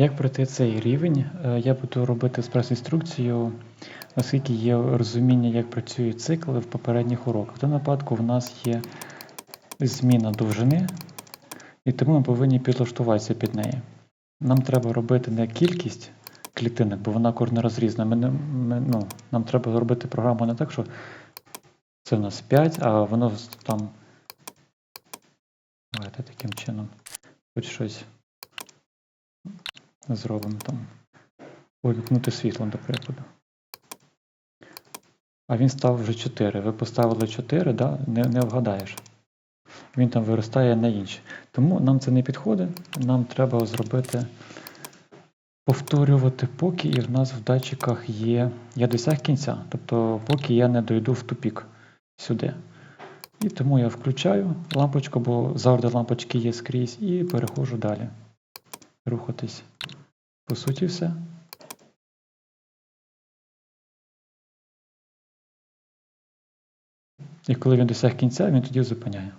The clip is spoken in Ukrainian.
Як пройти цей рівень? Е, Я буду робити експрес-інструкцію, оскільки є розуміння, як працюють цикли в попередніх уроках. В даному випадку в нас є зміна довжини, і тому ми повинні підлаштуватися під неї. Нам треба робити не кількість клітинок, бо вона кожна розрізна. Ми не, ми, ну, нам треба зробити програму не так, що це у нас 5, а воно там. Давайте таким чином. Хоч щось зробимо там. Увімкнути світло, до прикладу. А він став вже 4. Ви поставили 4, да? не, не вгадаєш. Він там виростає на інші. Тому нам це не підходить. Нам треба зробити повторювати поки, і в нас в датчиках є. Я досяг кінця. Тобто, поки я не дойду в тупік сюди. І тому я включаю лампочку, бо завжди лампочки є скрізь, і переходжу далі. Рухатись. По суті, все. І коли він досяг кінця, він тоді зупиняє.